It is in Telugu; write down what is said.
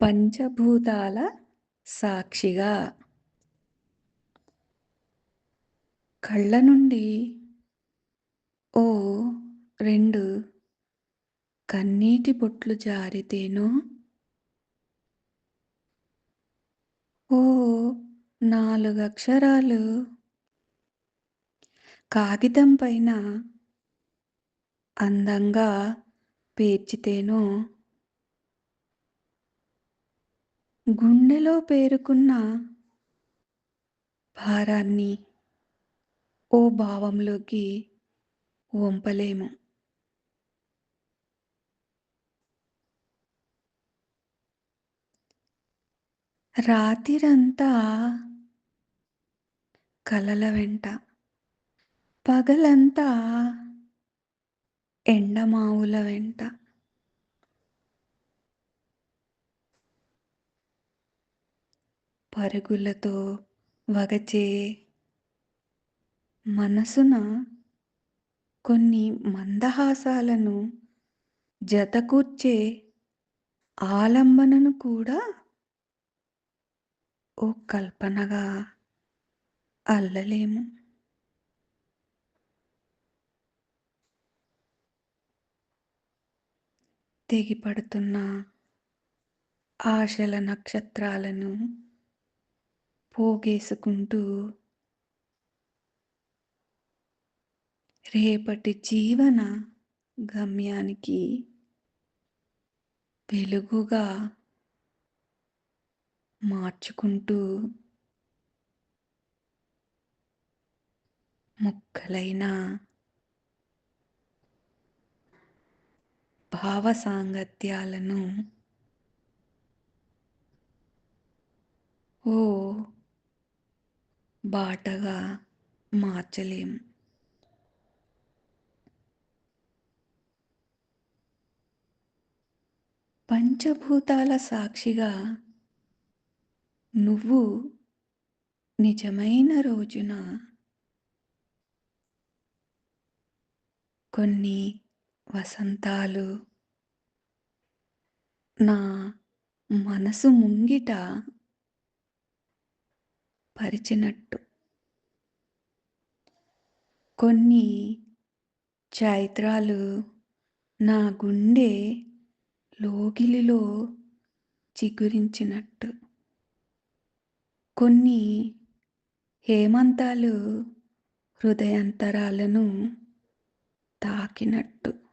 పంచభూతాల సాక్షిగా. కళ్ళ నుండి ఓ రెండు కన్నీటి బొట్లు జారితేనో ఓ నాలుగు అక్షరాలు కాగితం పైన అందంగా పేర్చితేనో గుండెలో పేరుకున్న భారాన్ని ఓ భావంలోకి వంపలేము. రాతిరంతా కలల వెంట పగలంతా ఎండమావుల వెంట పరుగులతో వగచే మనసున కొన్ని మందహాసాలను జతకూర్చే ఆలంబనను కూడా ఓ కల్పనగా అల్లలేము. తెగిపడుతున్న ఆశల నక్షత్రాలను పోగేసుకుంటూ రేపటి జీవన గమ్యానికి వెలుగుగా మార్చుకుంటూ ముక్కలైన భావ సాంగత్యాలను ఓ బాటగా మార్చలేం. పంచభూతాల సాక్షిగా నువ్వు నిజమైన రోజున కొన్ని వసంతాలు నా మనసు ముంగిట పరిచినట్టు. కొన్ని చైత్రాలు నా గుండె లోగిలిలో చిగురించినట్టు. కొన్ని హేమంతాలు హృదయాంతరాలను తాకినట్టు.